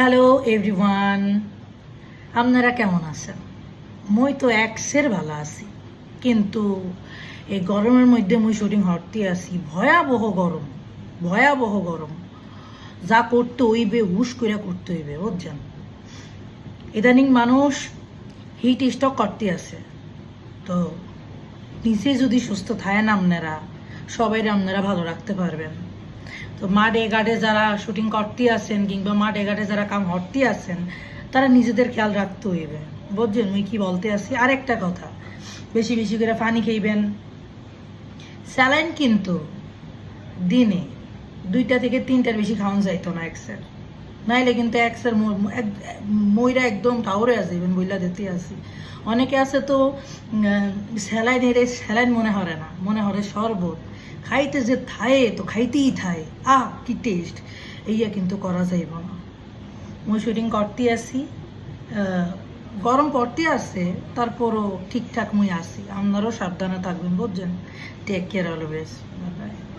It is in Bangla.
হ্যালো এভরিওয়ান আপনারা কেমন আছেন? মই তো একসের ভালো আছি। কিন্তু এই গরমের মধ্যে মুই শুটিং হরতে আছি। ভয়াবহ গরম ভয়াবহ গরম। যা করতে হইবে, হুশ করে করতে হইবে, বুঝছেন? ইদানিং মানুষ হিট স্টক করতে আছে। তো নিচে যদি সুস্থ থাকেন আপনারা, সবাই আপনারা ভালো রাখতে পারবেন। তো মাঠ এগারে যারা শুটিং করতে আছেন কিংবা মাঠ এগারে যারা কাম হরতে আছেন তারা নিজেদের খেয়াল রাখতে হইবে বুঝছেন? ওই কি বলতে আছি আরেকটা কথা, বেশি বেশি করে পানি খেইবেন। স্যালাইন কিন্তু দিনে দুইটা থেকে তিনটার বেশি খাওয়ান যাইতো না এক্সের নাইলে কিন্তু এক্সের ময়রা একদম টাওরে ইভেন বইলা দিতে আসি অনেকে আছে তো স্যালাইন এর স্যালাইন মনে হরে না, মনে হরে শরবত। খাইতে যে থায়ে, তো খাইতেই থায়। আহ, কি টেস্ট এইয়া কিন্তু করা যাইব না। মুই শুটিং করতে আসি গরম পড়তে আছে তারপরও ঠিকঠাক মুই আসি। আপনারাও সাবধানে থাকবেন, বুঝছেন? Take care always by